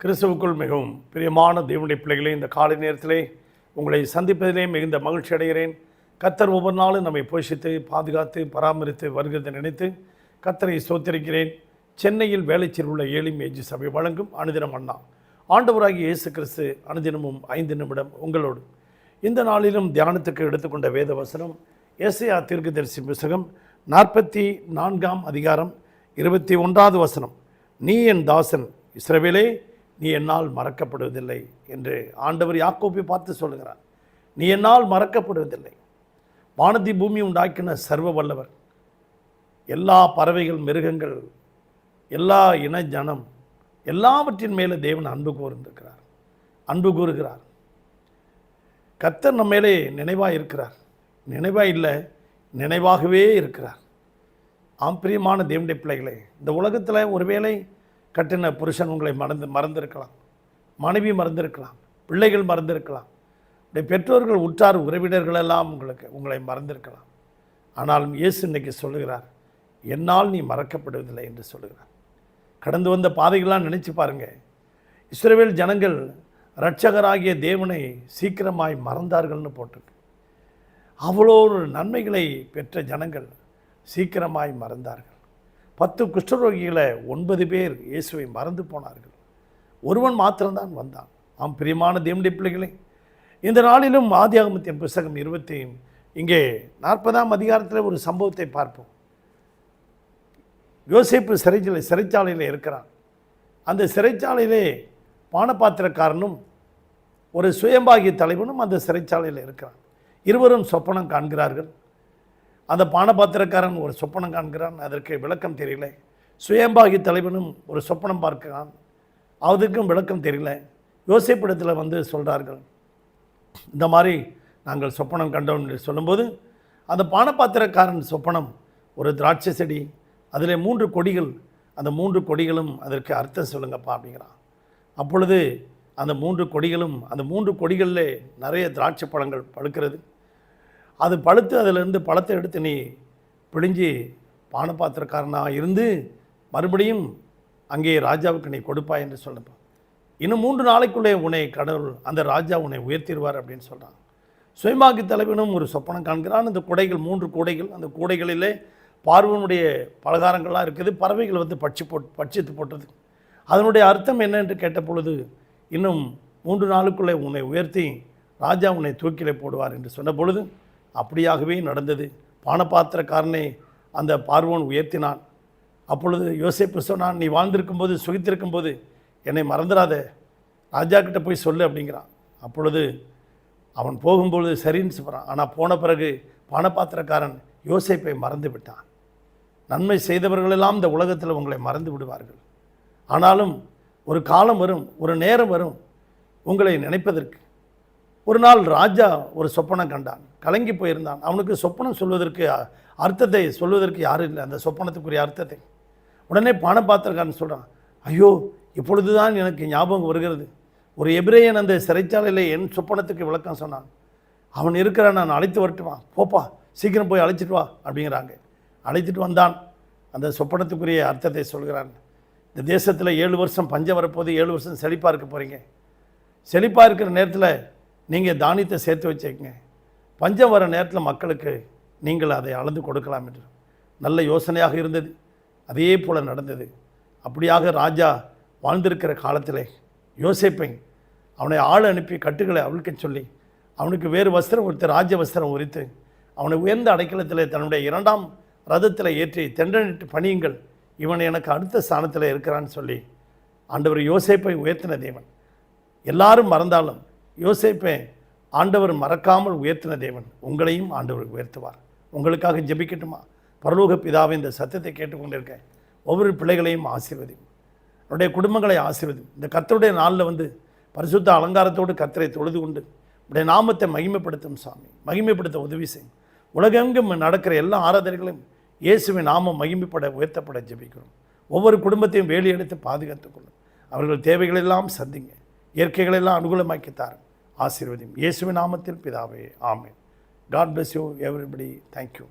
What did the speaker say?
கிறிஸ்துவுக்குள் மிகவும் பிரியமான தேவனுடைய பிள்ளைகளே இந்த காலை நேரத்திலே உங்களை சந்திப்பதிலே மிகுந்த மகிழ்ச்சி அடைகிறேன். கத்தர் ஒவ்வொரு நாளும் நம்மை போஷித்து பாதுகாத்து பராமரித்து வருகிறதை நினைத்து கத்தரை சோத்திருக்கிறேன் சென்னையில் வேலைச்சீர் உள்ள ஏழி மேஜி சபை வழங்கும் அனுதினம் அண்ணா. ஆண்டவராகிய இயேசு கிறிஸ்து அனுதினமும் ஐந்து நிமிடம் உங்களோடு. இந்த நாளிலும் தியானத்துக்கு எடுத்துக்கொண்ட வேத வசனம் ஏசையா தீர்க்கதரிசி புஸ்தகம் நாற்பத்தி நான்காம் அதிகாரம் இருபத்தி ஒன்றாவது வசனம். நீ என் தாசன் இஸ்ரவேலே நீ என்னால் மறக்கப்படுவதில்லை என்று ஆண்டவர் யாக்கோப்பை பார்த்து சொல்லுகிறார். நீ என்னால் மறக்கப்படுவதில்லை. வானதி பூமி உண்டாக்கின சர்வ வல்லவர். எல்லா பறவைகள் மிருகங்கள் எல்லா இன ஜனம் எல்லாவற்றின் மேலே தேவன் அன்பு கூர்ந்திருக்கிறார். அன்பு கூறுகிறார். கத்தர் நம்ம மேலே நினைவாக இருக்கிறார். நினைவாக இல்லை நினைவாகவே இருக்கிறார். ஆம் பிரியமான தேவனுடைய பிள்ளைகளே இந்த உலகத்தில் ஒருவேளை கட்டின புருஷன் உங்களை மறந்து மறந்திருக்கலாம். மனைவி மறந்திருக்கலாம். பிள்ளைகள் மறந்திருக்கலாம். உடைய பெற்றோர்கள் உற்றார் உறவினர்கள் எல்லாம் உங்களுக்கு உங்களை மறந்திருக்கலாம். ஆனாலும் இயேசு இன்னைக்கு சொல்லுகிறார் என்னால் நீ மறக்கப்படுவதில்லை என்று சொல்லுகிறார். கடந்து வந்த பாதைகள்லாம் நினச்சி பாருங்கள் இஸ்ரேவேல் ஜனங்கள் இரட்சகராகிய தேவனை சீக்கிரமாய் மறந்தார்கள்னு போட்டிருக்கு. அவ்வளோ ஒரு நன்மைகளை பெற்ற ஜனங்கள் சீக்கிரமாய் மறந்தார்கள். பத்து குஷ்டரோகிகளை ஒன்பது பேர் இயேசுவை மறந்து போனார்கள். ஒருவன் மாத்திரம்தான் வந்தான். ஆம் பிரியமான தேவனுடைய பிள்ளைகளே இந்த நாளிலும் ஆதியாகமத்தின் புஸ்தகம் இருபத்தி இங்கே நாற்பதாம் அதிகாரத்தில் ஒரு சம்பவத்தை பார்ப்போம். யோசிப்பு சிறைச்சாலை சிறைச்சாலையில் இருக்கிறான். அந்த சிறைச்சாலையிலே பானபாத்திரக்காரனும் ஒரு சுயம்பாகிய தலைவனும் அந்த சிறைச்சாலையில் இருக்கிறான். இருவரும் சொப்பனம் காண்கிறார்கள். அந்த பானபாத்திரக்காரன் ஒரு சொப்பனம் காண்கிறான் அதற்கு விளக்கம் தெரியல. சுயம்பாகி தலைவனும் ஒரு சொப்பனம் பார்க்கிறான் அதுக்கும் விளக்கம் தெரியல. யோசிப்பிடத்தில் வந்து சொல்கிறார்கள் இந்த மாதிரி நாங்கள் சொப்பனம் கண்டோம் என்று சொல்லும்போது அந்த பானபாத்திரக்காரன் சொப்பனம் ஒரு திராட்சை செடி அதில் மூன்று கொடிகள் அந்த மூன்று கொடிகளும் அதற்கு அர்த்தம் சொல்லுங்கப்பா அப்படிங்கிறான். அப்பொழுது அந்த மூன்று கொடிகளும் அந்த மூன்று கொடிகளில் நிறைய திராட்சை பழங்கள் பழுக்கிறது. அது பழுத்து அதிலிருந்து பழத்தை எடுத்து நீ பிழிஞ்சு பானபாத்திரக்காரனாக இருந்து மறுபடியும் அங்கே ராஜாவுக்கு நீ கொடுப்பாய் என்று சொல்லப்பா இன்னும் மூன்று நாளைக்குள்ளே உன்னை கடவுள் அந்த ராஜா உன்னை உயர்த்திடுவார் அப்படின்னு சொல்கிறான் சுயமாக்கி தலைவனும் ஒரு சொப்பனம் காண்கிறான். அந்த குடைகள் மூன்று கூடைகள் அந்த கூடைகளிலே பார்வனுடைய பலகாரங்கள்லாம் இருக்குது. பறவைகள் வந்து பட்சி போட் பட்சித்து போட்டது. அதனுடைய அர்த்தம் என்ன என்று கேட்ட பொழுது இன்னும் மூன்று நாளுக்குள்ளே உன்னை உயர்த்தி ராஜா உன்னை தூக்கிலே போடுவார் என்று சொன்ன பொழுது அப்படியாகவே நடந்தது. பானபாத்திரக்காரனை அந்த பார்வோன் உயர்த்தினான். அப்பொழுது யோசேப்பு சொன்னான் நீ வாழ்ந்திருக்கும்போது சுகித்திருக்கும்போது என்னை மறந்துடாத. ராஜா கிட்ட போய் சொல்லு அப்படிங்கிறான். அப்பொழுது அவன் போகும்பொழுது சரின்னு சொல்கிறான் ஆனால் போன பிறகு பானபாத்திரக்காரன் யோசிப்பை மறந்து விட்டான். நன்மை செய்தவர்களெல்லாம் இந்த உலகத்தில் உங்களை மறந்து விடுவார்கள். ஆனாலும் ஒரு காலம் வரும் ஒரு நேரம் வரும் உங்களை நினைப்பதற்கு ஒரு நாள் ராஜா ஒரு சொப்பனம் கண்டான். கலங்கி போயிருந்தான். அவனுக்கு சொப்பனம் சொல்வதற்கு அர்த்தத்தை சொல்வதற்கு யாரும் இல்லை. அந்த சொப்பனத்துக்குரிய அர்த்தத்தை. உடனே பானபாத்திரக்காரன் சொல்கிறான் ஐயோ இப்பொழுதுதான் எனக்கு ஞாபகம் வருகிறது. ஒரு எபிரேயன் அந்த சிறைச்சாலையில் என் சொப்பனத்துக்கு விளக்கம் சொன்னான். அவன் இருக்கிறான் நான் அழைத்து வரட்டுமா? போப்பா சீக்கிரம் போய் அழைச்சிட்டு வா அப்படிங்கிறாங்க. அழைச்சிட்டு வந்தான். அந்த சொப்பனத்துக்குரிய அர்த்தத்தை சொல்கிறான். இந்த தேசத்தில் ஏழு வருஷம் பஞ்சம் வரப்போது ஏழு வருஷம் செழிப்பாக இருக்க போகிறீங்க செழிப்பாக இருக்கிற நேரத்தில் நீங்கள் தானியத்தை சேர்த்து வச்சுக்கங்க. பஞ்சம் வர நேரத்தில் மக்களுக்கு நீங்கள் அதை அளந்து கொடுக்கலாம் என்று. நல்ல யோசனையாக இருந்தது. அதே போல் நடந்தது. அப்படியாக ராஜா வாழ்ந்திருக்கிற காலத்திலே யோசேப்பை அவனை ஆள் அனுப்பி கட்டுகளை அவிழ்க்க சொல்லி அவனுக்கு வேறு வஸ்திரம் உரித்து ராஜ வஸ்திரம் உரித்து அவனை உயர்ந்த அடைக்கலத்தில் தன்னுடைய இரண்டாம் ரதத்தில் ஏற்றி தென்றனிட்டு பணியுங்கள். இவன் எனக்கு அடுத்த ஸ்தானத்தில் இருக்கிறான்னு சொல்லி ஆண்டவர் யோசேப்பை உயர்த்தின தேவன். எல்லாரும் மறந்தாலும் யோசேப்பை ஆண்டவர் மறக்காமல் உயர்த்தின தேவன் உங்களையும் ஆண்டவர் உயர்த்துவார். உங்களுக்காக ஜெபிக்கட்டுமா? பரலோக பிதாவை இந்த சத்தத்தை கேட்டுக்கொண்டிருக்கேன் ஒவ்வொரு பிள்ளைகளையும் ஆசீர்வதியும். என்னுடைய குடும்பங்களை ஆசீர்வதியும். இந்த கத்தருடைய நாளில் வந்து பரிசுத்த அலங்காரத்தோடு கத்தரை தொழுது கொண்டு உடைய நாமத்தை மகிமைப்படுத்தும் சாமி. மகிமைப்படுத்த உதவி செய்யும் உலகெங்கும் நடக்கிற எல்லா ஆராதனைகளையும் இயேசுவின் நாமம் மகிமைப்பட உயர்த்தப்பட ஜெபிக்கிறோம். ஒவ்வொரு குடும்பத்தையும் வேலி எடுத்து பாதுகாத்துக் கொள்ளும். அவர்கள் தேவைகளெல்லாம் சந்திங்க. இயற்கைகளெல்லாம் அனுகூலமாக்கி தாருங்க. ஆசீர்வதியும். இயேசுவின் நாமத்தில் பிதாவே ஆமேன். God bless you everybody thank you